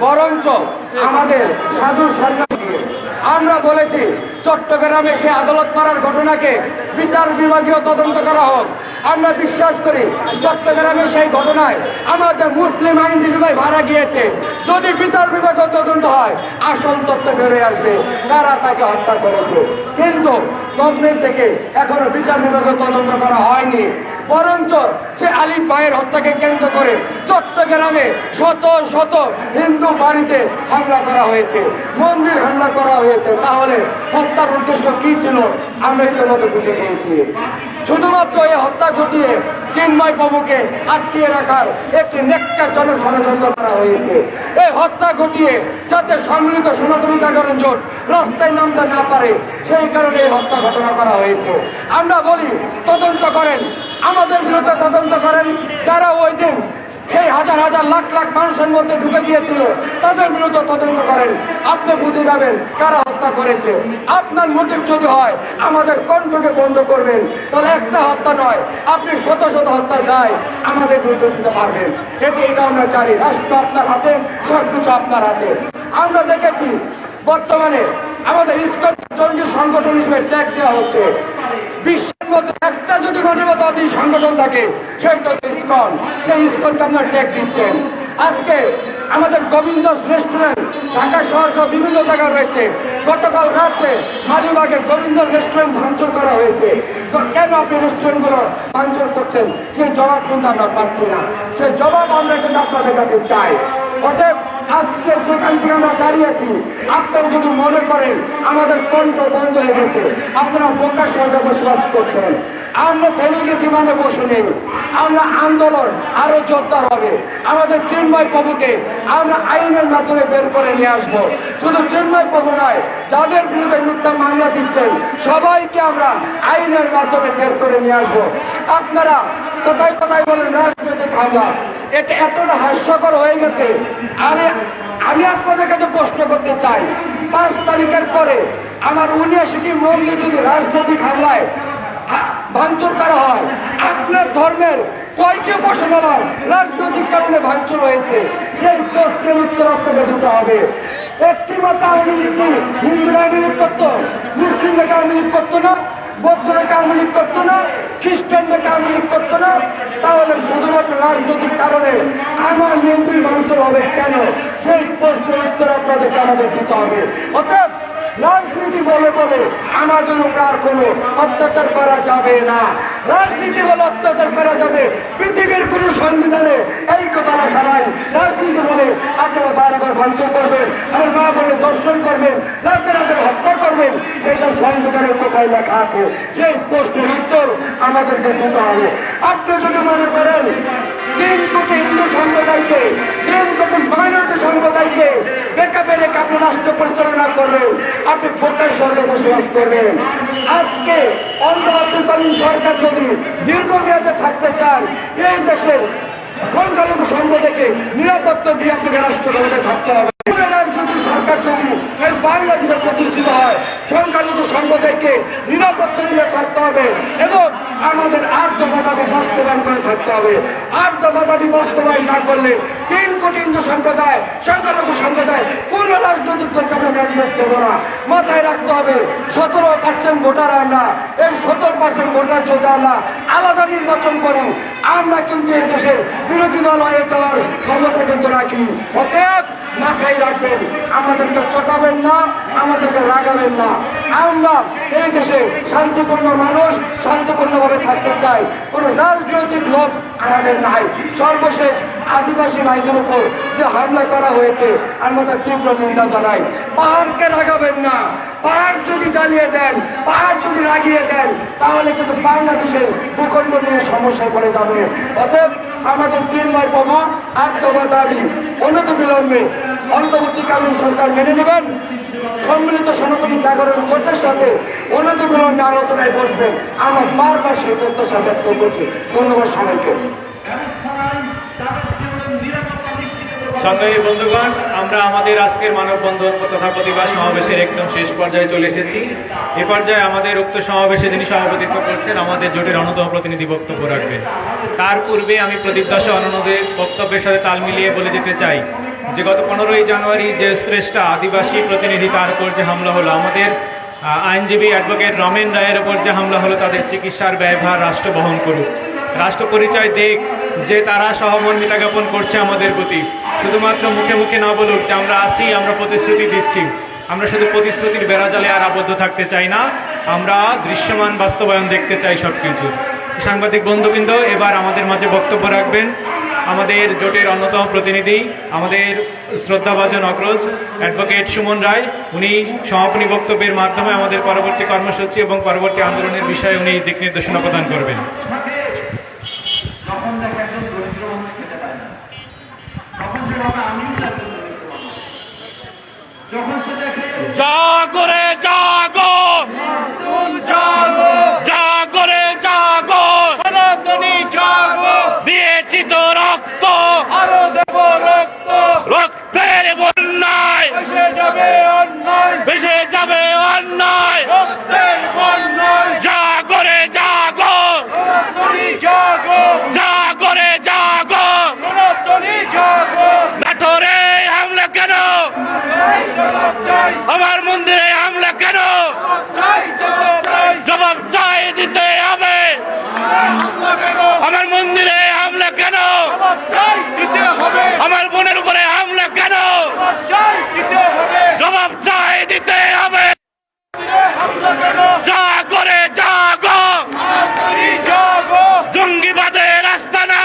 বরঞ্চ আমাদের সাধু দিয়ে আমরা বলেছি, চট্টগ্রামে সে আদালত মারার ঘটনাকে বিচার বিভাগীয় তদন্ত করা হোক। আমরা বিশ্বাস করি, চট্টগ্রামে সেই ঘটনায় আমাদের মুসলিম আইনজীবী ভাড়া গিয়েছে। যদি বিচার বিভাগীয় তদন্ত হয়, আসল তথ্য বেরোয় আসবে। তারা তাকে হত্যা করেছে। কিন্তু গভর্নমেন্ট থেকে এখনও বিচার বিভাগীয় তদন্ত করা হয়নি। বরঞ্চ সে আলিফ ভাইয়ের হত্যাকে কেন্দ্র করে চট্টগ্রামে শত শত হিন্দু বাড়িতে হামলা করা হয়েছে, মন্দির হামলা করা হয়েছে। তাহলে হত্যার উদ্দেশ্য কি ছিল? আমরা ইতিমধ্যে বুঝে পেয়েছি শুধুমাত্র এই হত্যা ঘটিয়ে চিন্ময় বাবুকে আটকিয়ে রাখার একটি নেককারজনক ষড়যন্ত্র করা হয়েছে। এই হত্যা ঘটিয়ে যাতে সম্মিলিত সনাতনী জাগরণ জোট রাস্তায় নামতে না পারে, সেই কারণে এই হত্যা ঘটনা করা হয়েছে। আমরা বলি, তদন্ত করেন। আমাদের বিরুদ্ধে তদন্ত করেন। যারা ওই দিন সেই হাজার হাজার লাখ লাখ মানুষের মধ্যে ঢুকে গিয়েছিল, তাদের বিরুদ্ধে তদন্ত করেন। আপনি বুঝে যাবেন কারা হত্যা করেছে। আপনার মোটিভ যদি হয়, আমাদের কণ্ঠকে বন্ধ করবেন। তাহলে একটা হত্যা নয়, আপনি শত শত হত্যা দায় আমাদের বিরুদ্ধে দিতে পারবেন। এটি এটা আমরা জানি, রাষ্ট্র আপনার হাতে, সবকিছু আপনার হাতে। আমরা দেখেছি, বর্তমানে আমাদের ইস্কন জঙ্গি সংগঠন হিসেবে ট্যাগ দেওয়া হচ্ছে। বিশ্বের মধ্যে একটা যদি মানবতাবাদী সংগঠন থাকে সেটা ইস্কন, সেই ইস্কনকে আপনার ট্যাগ দিচ্ছেন। আজকে আমাদের গোবিন্দস রেস্টুরেন্ট ঢাকা শহর সহ বিভিন্ন জায়গায় রয়েছে। গতকাল রাত্রে মালিবাগের গোবিন্দ রেস্টুরেন্ট ভাঙচুর করা হয়েছে। তো কেন আপনি রেস্টুরেন্টগুলো ভাঙচুর করছেন? সেই জবাব কিন্তু আমরা পাচ্ছি না। সেই জবাব আমরা কিন্তু আপনাদের কাছে চাই। অতএব আজকে যেখান থেকে আমরা দাঁড়িয়েছি, আপনারা যদি মনে করেন আমাদের কণ্ঠ বন্ধ হয়ে গেছে, আপনারা বোকার সঙ্গে বসবাস করছেন। আমরা থেমে গেছি মানে বসে নেই। আমরা আন্দোলন আরও জোরদার হবে। আমাদের চিন্ময় প্রভুকে আমরা আইনের মাধ্যমে বের করে নিয়ে আসব। শুধু চিন্ময় প্রভু নয়, যাদের বিরুদ্ধে মিথ্যা মামলা দিচ্ছেন, সবাইকে আমরা আইনের মাধ্যমে বের করে নিয়ে আসব। আপনারা কোথায় কোথায় বলেন, রাজনৈতিক হামলা? এটা এতটা হাস্যকর হয়ে গেছে। আমি আমি আপনাদের কাছে প্রশ্ন করতে চাই। পাঁচ তারিখের পরে আমার উনিশটি মন্দির যদি রাজনৈতিক হামলায় ভাঙচুর করা হয়। আপনার ধর্মের কয়টি উপাসনালয় রাজনৈতিক কারণে ভাঙচুর হয়েছে? সেই প্রশ্নের উত্তর আপনাকে দিতে হবে। একটি মাত্র আওয়ামী লীগ। হিন্দুরা আওয়ামী লীগ করতো মুসলিমরা আওয়ামী লীগ করতো না? বৌদ্ধরা কামলিক করতো না, খ্রিস্টানরা কামলিক করতো না, তাহলে শুধুমাত্র রাজনৈতিক কারণে আমার মন্ত্রী মানুষের হবে কেন? সেই প্রশ্ন উত্তর আপনাদেরকে আমাদের দিতে হবে। অর্থাৎ রাজনীতি বলে বলে আমাদের উপর আর কোনো অত্যাচার করা যাবে না। রাজনীতি বলে অত্যাচার করা যাবে। পৃথিবীর কোন সংবিধানে এই কথা লেখা নাই। রাজনীতি বলে আপনারা বারবার ভাঙচুর করবেন, আমার মা বলে দর্শন করবেন রাতে রাতে হত্যা করবেন, সেটা সংবিধানের কোথায় লেখা আছে? সেই প্রশ্নের উত্তর আমাদেরকে দিতে হবে। আপনি যদি মনে করেন তিন কোটি হিন্দু সম্প্রদায়কে তিন কোটি মাইনরিটি সম্প্রদায়কে বেকাপে রেখে আপনি রাষ্ট্র পরিচালনা করবেন, আপনি ভোটের সঙ্গে বসবাস করবেন। আজকে অন্তর্বর্তীকালীন সরকার যদি দীর্ঘমেয়াদে থাকতে চান এই দেশের সংখ্যালঘু সম্প্রদায়কে নিরাপত্তা দিয়ে আপনাকে রাষ্ট্র ক্ষমতায় থাকতে হবে। সরকার যদি এই প্রতিষ্ঠিত হয় থাকতে হবে এবং আমাদের বাস্তবায়ন করে থাকতে হবে। আর দফা দাবি বাস্তবায়ন না করলে তিন কোটি হিন্দু সম্প্রদায়, সংখ্যালঘু সম্প্রদায়, কোন রাজনৈতিক দলকে আমরা ম্যান্ডেট দেবো না। মাথায় রাখতে হবে, সতেরো পার্সেন্ট ভোটার আমরা। এই সতেরো পার্সেন্ট ভোটার যদি আমরা আলাদা নির্বাচন করি আমরা কিন্তু এই দেশের বিরোধী দল হয়ে যাওয়ার ক্ষমতা কিন্তু রাখি। অতএব মাথায় রাখবেন, আমাদেরকে চটাবেন না, আমাদেরকে রাগাবেন না। আমরা এই দেশে শান্তিপূর্ণ মানুষ, শান্তিপূর্ণভাবে থাকতে চাই। কোনো রাজনৈতিক লোক আমাদের নাই সর্বশেষ আদিবাসী ভাইদের উপর যে হামলা করা হয়েছে, আমরা তার তীব্র নিন্দা জানাই। পাহাড়কে রাগাবেন না। পাহাড় যদি জ্বালিয়ে দেন, পাহাড় যদি রাগিয়ে দেন, তাহলে কিন্তু বাংলাদেশের ভূখণ্ড নিয়ে সমস্যায় পড়ে যাবে। অতএব আমাদের চিন্ময় প্রভু আত্মবা দাবি অন্যত বিলম্বে অন্তর্বর্তীকালীন সরকার মেনে নেবেন। সম্মিলিত সনাতনী জাগরণ জোটের সাথে বিলম্বে আলোচনায় বসবেন আমার বারবার সেই প্রত্যাশা ব্যক্ত করছি। ধন্যবাদ সবাইকে। সংগ্রামী বন্ধুগণ, আমরা আমাদের আজকের মানববন্ধন তথা প্রতিবাদ সমাবেশের একদম শেষ পর্যায়ে চলে এসেছি। এ পর্যায়ে আমাদের উক্ত সমাবেশে যিনি সভাপতিত্ব করছেন, আমাদের জোটের অন্যতম প্রতিনিধি বক্তব্য রাখবেন। তার পূর্বে আমি প্রদীপ দাস অননদের বক্তব্যের সাথে তাল মিলিয়ে বলে দিতে চাই। যে গত পনেরোই জানুয়ারি যে শ্রেষ্ঠ আদিবাসী প্রতিনিধি তার উপর যে হামলা হলো, আমাদের আইনজীবী অ্যাডভোকেট রমেন রায়ের উপর যে হামলা হলো, তাদের চিকিৎসার ব্যয়ভার রাষ্ট্র বহন করুক। রাষ্ট্র পরিচয় দেখ যে তারা সহমর্মিতা জ্ঞাপন করছে আমাদের প্রতি, শুধুমাত্র মুখে মুখে না বলুক যে আমরা আসি আমরা প্রতিশ্রুতি দিচ্ছি। আমরা শুধু প্রতিশ্রুতির বেড়াজালে আর আবদ্ধ থাকতে চাই না, আমরা দৃশ্যমান বাস্তবায়ন দেখতে চাই সব কিছু সাংবাদিক বন্ধুবৃন্দ, এবার আমাদের মাঝে বক্তব্য রাখবেন। আমাদের জোটের অন্যতম প্রতিনিধি, আমাদের শ্রদ্ধাভাজন অগ্রজ অ্যাডভোকেট সুমন রায়, উনি সমাপনী বক্তব্যের মাধ্যমে আমাদের পরবর্তী কর্মসূচি এবং পরবর্তী আন্দোলনের বিষয়ে উনি দিক নির্দেশনা প্রদান করবেন। যখন দেখে একজন দরিদ্র মানুষ খেতে পায় না তখন সে ভাবে আমিও একজন দরিদ্র মানুষ যখন সে দেখে জাগরে জাগো জাগরে জাগো সনাতনী জাগো দিয়েছি তো রক্ত আরও দেব রক্ত রক্তের বন্যায় এসে যাবে অন্যায় ভেসে যাবে অন্যায় রক্তের বন্যায় জাগরে জাগো সনাতনী জাগো জাগরে জাগো সনাতনী জাগো নাটোরে হামলা কেন চাই আমার মন্দিরে হামলা কেন চাই চাই জবাব চাই দিতে হবে কেন আমার মন্দিরে হামলা কেন চাই দিতে হবে আমার বোনের উপরে হামলা কেন চাই দিতে হবে জবাব চাই দিতে হবে হামলা কেন জাগরে জাগো সনাতনী জাগো জঙ্গিবাদের রাস্তা না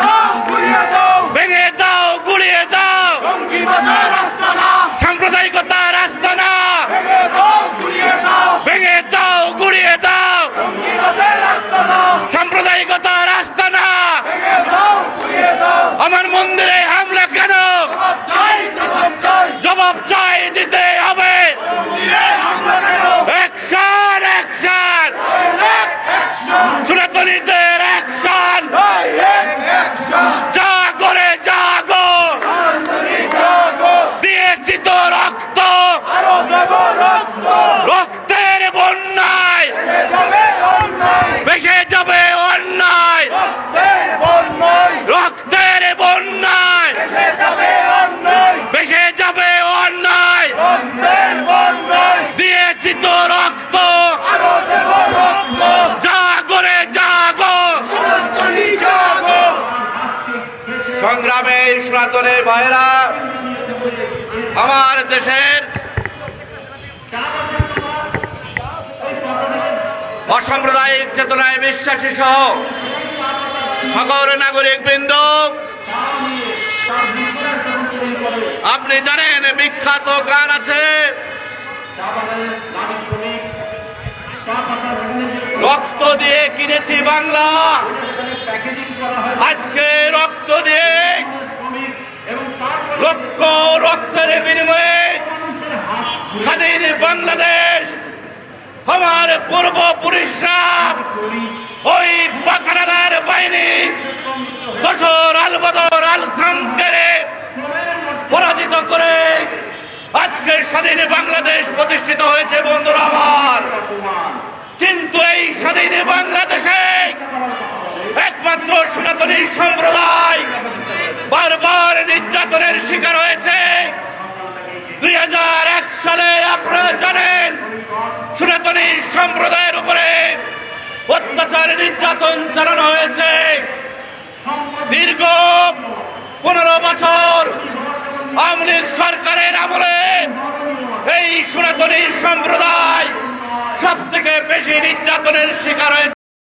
দাও ঘুরিয়ে দাও ভেঙে দাও গুড়িয়ে দাও জঙ্গিবাদের রাস্তা না সাম্প্রদায়িকতা রাস্তা না ভেঙে দাও ঘুরিয়ে দাও ভেঙে দাও গুড়িয়ে দাও জঙ্গিবাদের রাস্তা না সাম্প্রদায়িকতা রাস্তা না ভেঙে দাও ঘুরিয়ে দাও আমার মন্দিরে হামলা কেন চাই জবাব চাই জবাব চাই দিতে হবে মন্দিরে হামলা কেন অ্যাকশন অ্যাকশন সনাতনীদের অ্যাকশন ডাইরেক্ট অ্যাকশন জাগরে জাগো সনাতনী জাগো দিয়েছি তো রক্ত আরও দেব রক্ত রক্তের বন্যায় এসে যাবে অন্যায় ভেসে যাবে অন্যায় রক্তের বন্যায় রক্তের বন্যায়। ভেসে যাবে অন্যায়। দিয়েছি তো রক্ত। সংগ্রামে সনাতনের ভাইরা, আমার দেশের অসাম্প্রদায়িক চেতনায় বিশ্বাসী সহ সকল নাগরিক বৃন্দ আপনি জানেন বিখ্যাত গান আছে রক্ত দিয়ে কিনেছি বাংলা। আজকে রক্ত দিয়ে লক্ষ রক্তের বিনিময়ে স্বাধীন বাংলাদেশ আমার পূর্ব পূর্বপুরুষরা ওই বাকারাদার বাহিনী দশর আল বদর আল সামকে পরাজিত করে আজকে স্বাধীন বাংলাদেশ প্রতিষ্ঠিত হয়েছে, বন্ধুরা আমার। কিন্তু এই স্বাধীন বাংলাদেশে একমাত্র সনাতনী সম্প্রদায় বারবার নির্যাতনের শিকার হয়েছে। দুই হাজার এক সালে আপনারা জানেন সনাতনী সম্প্রদায়ের উপরে অত্যাচার নির্যাতন চালানো হয়েছে। দীর্ঘ পনেরো বছর আওয়ামী লীগ সরকারের আমলে এই সনাতনী সম্প্রদায় সব থেকে বেশি নির্যাতনের শিকার হয়েছে।